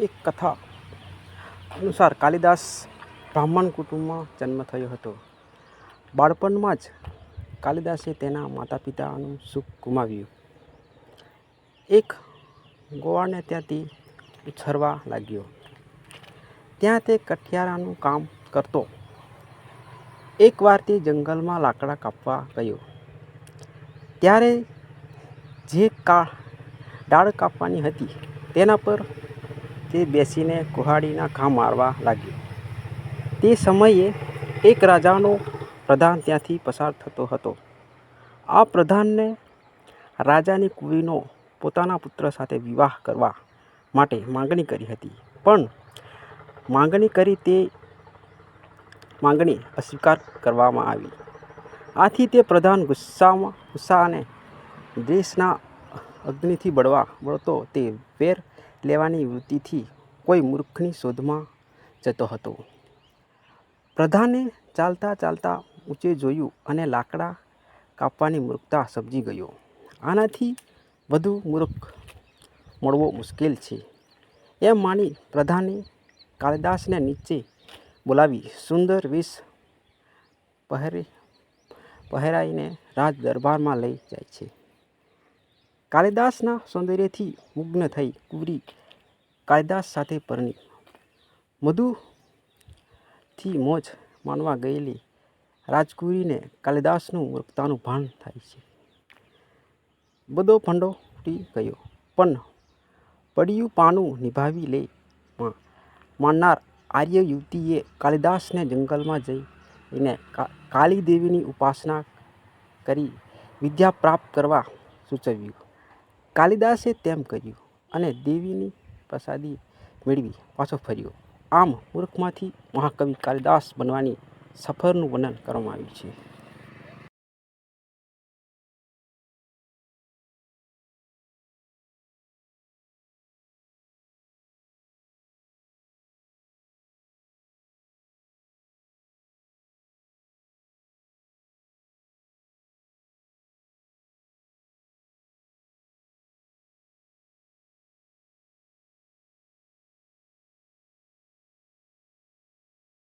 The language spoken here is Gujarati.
એક કથા અનુસાર કાલિદાસ બ્રાહ્મણ કુટુંબમાં જન્મ થયો હતો. બાળપણમાં જ કાલિદાસે તેના માતા પિતાનું સુખ ગુમાવ્યું. એક ગોવાળને ત્યાંથી ઉછરવા લાગ્યો. ત્યાં તે કઠિયારાનું કામ કરતો. એકવાર તે જંગલમાં લાકડા કાપવા ગયો. ત્યારે જે કા, ડાળ કાપવાની હતી તેના પર તે બેસીને કુહાડીના ઘા મારવા લાગ્યો. તે સમયે એક રાજાનો પ્રધાન ત્યાંથી પસાર થતો હતો. આ પ્રધાનને રાજાની કુળીનો પોતાના પુત્ર સાથે વિવાહ કરવા માટે માંગણી કરી હતી. પણ માંગણી કરી તે માંગણી અસ્વીકાર કરવામાં આવી. આથી તે પ્રધાન ગુસ્સામાં, ગુસ્સા અને દેશના અગ્નિથી બળવા, બળતો તે વેર લેવાની વૃત્તિથી કોઈ મૂર્ખની શોધમાં જતો હતો. પ્રધાને ચાલતા ચાલતા ઊંચે જોયું અને લાકડા કાપવાની મૂર્ખતા સમજી ગયો. આનાથી વધુ મૂર્ખ મળવો મુશ્કેલ છે. એમ માની પ્રધાને કાલિદાસને નીચે બોલાવી સુંદર વિષ પહેરી, પહેરાઈને રાજ દરબારમાં લઈ જાય છે. કાલિદાસના સૌંદર્યથી મુગ્ન થઈ કુવરી કાલિદાસ સાથે પરણી. મધુથી મોજ માણવા ગયેલી રાજકુરીને કાલિદાસનું મૂર્ખતાનું ભાન થાય છે. બધો ફંડો તૂટી ગયો, પણ પડ્યું પાનું નિભાવી લે માનનાર આર્ય યુવતીએ કાલિદાસને જંગલમાં જઈને કાળી દેવીની ઉપાસના કરી વિદ્યા પ્રાપ્ત કરવા સૂચવ્યું. કાલિદાસે તેમ કર્યું અને દેવીની પ્રસાદી મેળવી, પાછો ફર્યો. આમ મૂર્ખમાંથી મહાકવિ કાલિદાસ બનવાની સફરનું વર્ણન કરવામાં આવ્યું છે.